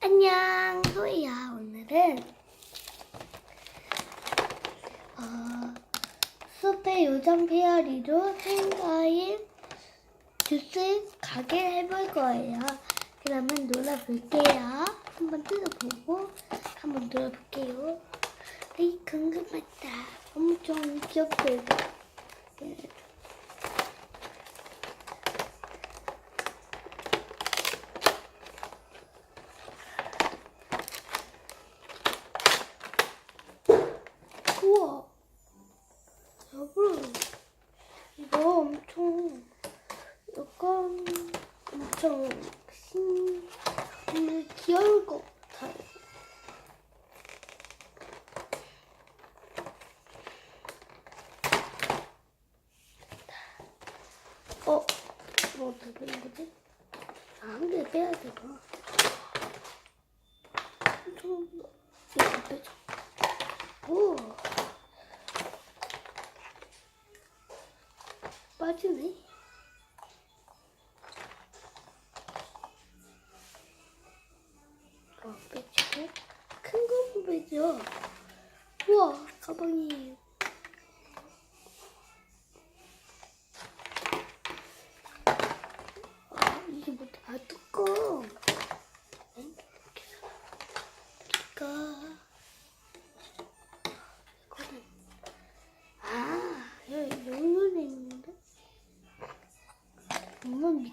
안녕, 소희야. 오늘은 어, 숲의 요정 페어리로 생과일 주스 가게 해볼 거예요. 그러면 놀아볼게요. 한번 뜯어보고 한번 놀아볼게요. 이 궁금하다. 엄청 귀엽고 우와. 여러분, 이거 엄청, 약간, 엄청, 신, 귀여울 것 같아요. 어, 뭐 어떻게 되는 거지? 아, 한 개 빼야 되구나. 좀, 이거 빼자. 오. 빠지네.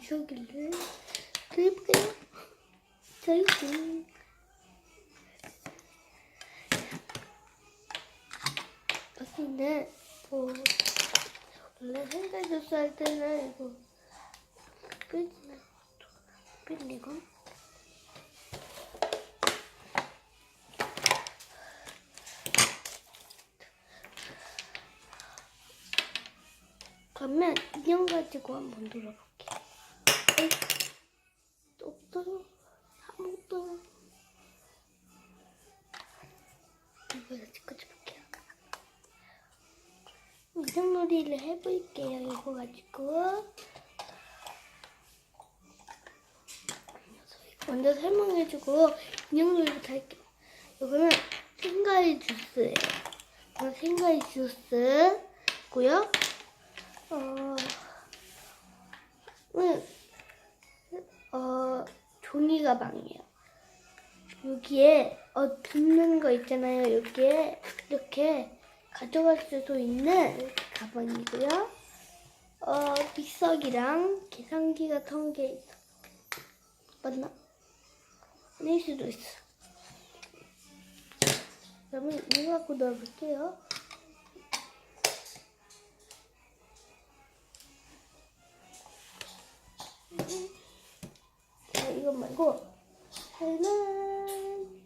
미쳐길래 드릴게요. 저희지. 근데 뭐 원래 생각해서 할 때는 이거 삐지나 삐리고 그러면 인형 가지고 한번 놀아볼게. 에 이, 없어요. 아무것도. 이거에서 찍어줄게요. 인형놀이를 해볼게요. 이거 가지고. 먼저 설명해주고 인형놀이부터 할게요. 이거는 생과일 주스예요. 이건 생과일 주스고요. 어, 은, 어, 종이 가방이에요. 여기에, 어, 듣는 거 있잖아요. 여기에 이렇게 가져갈 수도 있는 가방이고요. 어, 믹서기랑 계산기 같은 게 있어. 맞나? 아닐 수도 있어. 그러면 이거 갖고 넣어볼게요. 자, 이거 말고 얘는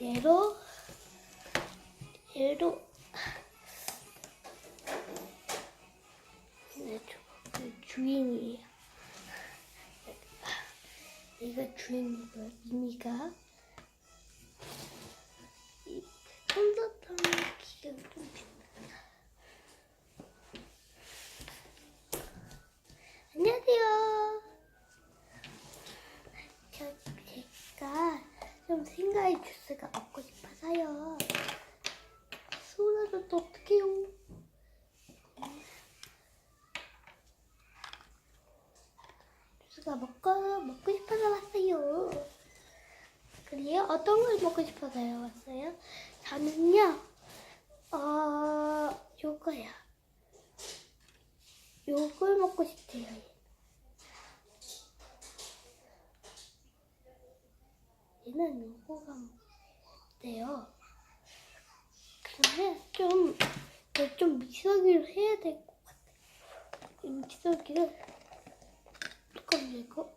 얘로 얘로 얘로 그 주인이에요. 얘가 주인이고요. 이미가 이 솜사탕 기가 좀 안녕하세요. 저 제가 좀 생과일 주스가 먹고 싶어서요. 소라도 또 어떡해요? 주스가 먹고 먹고 싶어서 왔어요. 그래요? 어떤 걸 먹고 싶어서요 왔어요? 저는요, 어, 요거요. 요걸 먹고 싶대요. 얘는 요거가 먹대요. 그러면 좀, 네, 좀 미서기를 해야 될 것 같아요. 이 미서기를 뚜껑 열고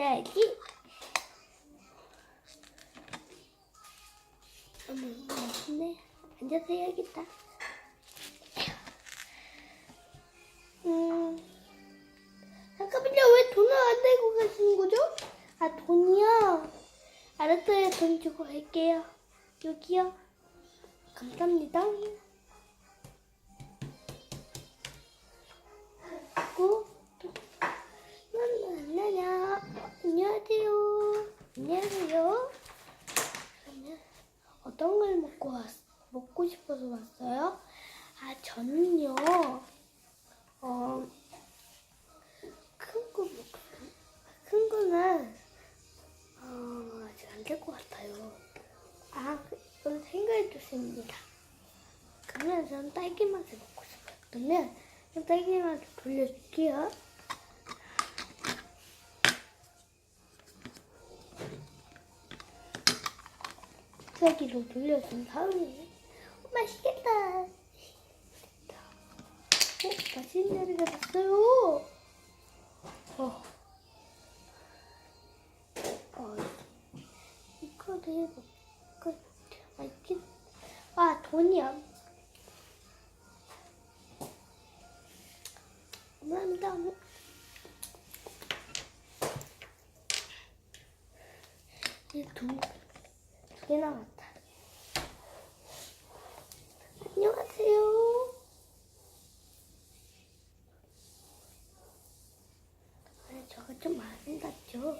찾아야지. 어머, 맛있네. 앉아서 해야겠다. 음, 잠깐만요. 왜 돈을 안 내고 가시는 거죠? 아, 돈이요? 알았어요. 돈 주고 갈게요. 여기요. 감사합니다. 주십니다. 그러면 저는 딸기 맛을 먹고 싶어요. 그러면 전 딸기 맛을 돌려줄게요. 딸기로 돌려준 다음에 어, 맛있겠다. 어, 맛있는 냄새 났어요. 어. 어, 이게, 아, 돈이야. 감사합니다. 이제 두, 두개 남았다. 안녕하세요. 아, 저가 좀 같죠?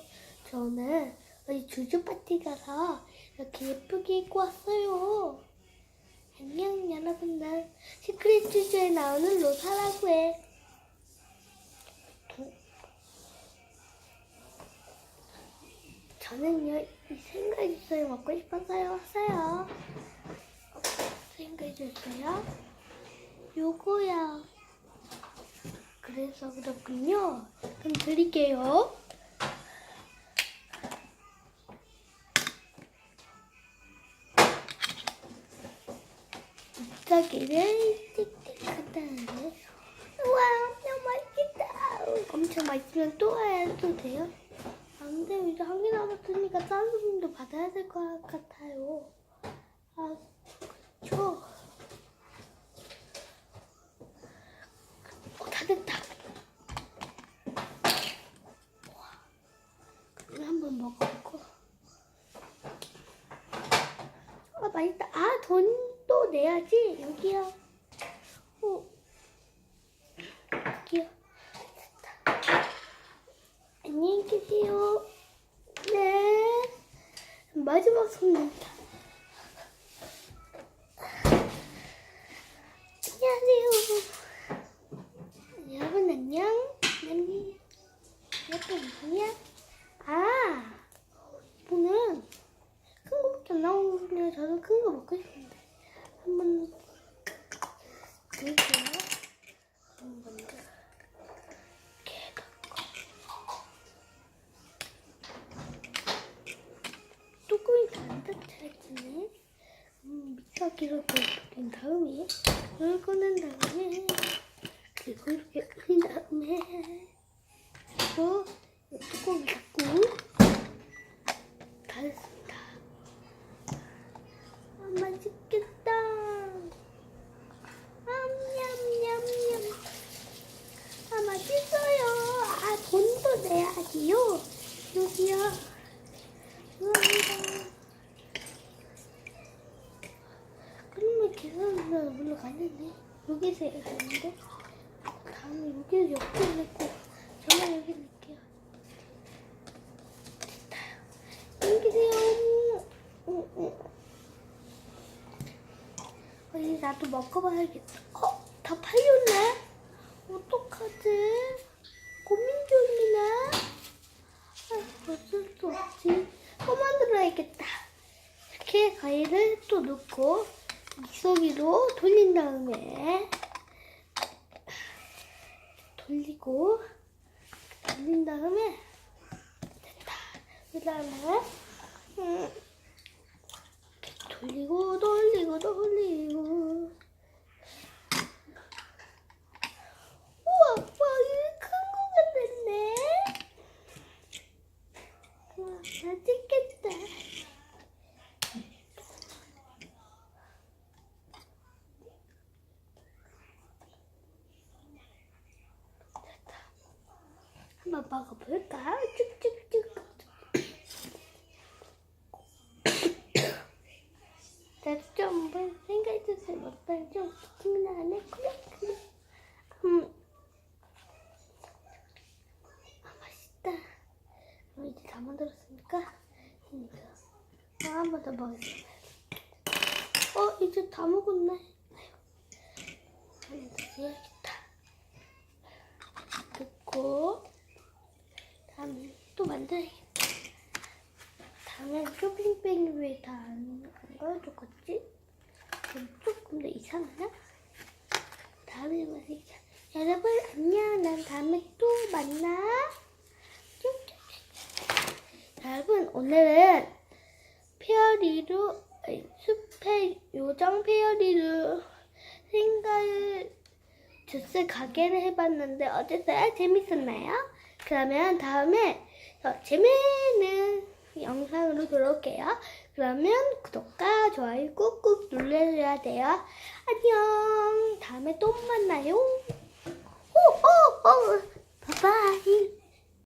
저는 어디 주주 파티 가서 이렇게 예쁘게 입고 왔어요. 안녕 여러분들. 시크릿 주주에 나오는 로사라고 해. 도- 저는요 이 생과주스를 먹고 싶어서요 왔어요. 어, 생과주스요? 요거야. 그래서 그렇군요. 그럼 드릴게요. 잎사귀를 띡띡하다는 우와 너무 맛있겠다. 엄청 맛있으면 또 해도 돼요? 안 돼요. 이제 한 개 남았으니까 다른 분도 받아야 될 것 같아요. 아 그렇죠 어, 다 됐다. 우와. 한번 먹어보고. 아 맛있다. 아 돈 도 내야지. 여기요. 어. 여기요. 됐다. 안녕히 계세요. 네. 마지막 손님이다. 안녕하세요. 여러분 안녕. 난 여러분 누구야? 아, 이분은 큰 거밖에 안 나오는데 저도 큰 거 먹고 싶은데 한번 드릴게요. 한번 더. 이렇게 뚜껑이 안 닫혀있네. 음, 믹서기로 돌린 다음에 이걸 꺼낸 다음에 그리고 이렇게 끓인 다음에 이 뚜껑을 닫고 다 됐습니다. 아, 맛있겠다. 냠냠냠냠. 아, 맛있어요. 아, 돈도 내야지요. 여기요. 감사합니다. 그러면 계산은 올라가는데 여기서 해야 되는데 다음에 여기서 옆에 냈고 저만 여기 낼게요. 안녕히 계세요. 응, 응. 어디 나도 먹어봐야겠다. 어? 다 팔렸네? 어떡하지? 고민 중이네? 아, 어쩔 수 없지. 또 만들어야겠다. 이렇게 과일을 또 넣고 믹서기로 돌린 다음에 돌리고 돌린 다음에 됐다. 그 다음에 음, 돌리고 돌리고 돌리고. 우와 이큰거 같았네 우와 맛있겠다. 한번 먹어볼까? 쭉쭉쭉. 한 번 더 먹겠습니다. 어 이제 다 먹었네. 한번 더 해야겠다. 넣고 다음에 또 만들어야겠다. 다음에 쇼핑백이 왜다안 걸어줬겠지? 조금 더 이상하나? 다음에 만들자. 여러분 안녕. 난 다음에 또 만나. 여러분 오늘은 페어리로 숲의 요정 페어리로 생가를 주스 가게를 해봤는데 어땠어요? 재밌었나요? 그러면 다음에 더 재미있는 영상으로 돌아올게요. 그러면 구독과 좋아요 꾹꾹 눌러줘야 돼요. 안녕. 다음에 또 만나요. 오, 오, 오. 바이바이.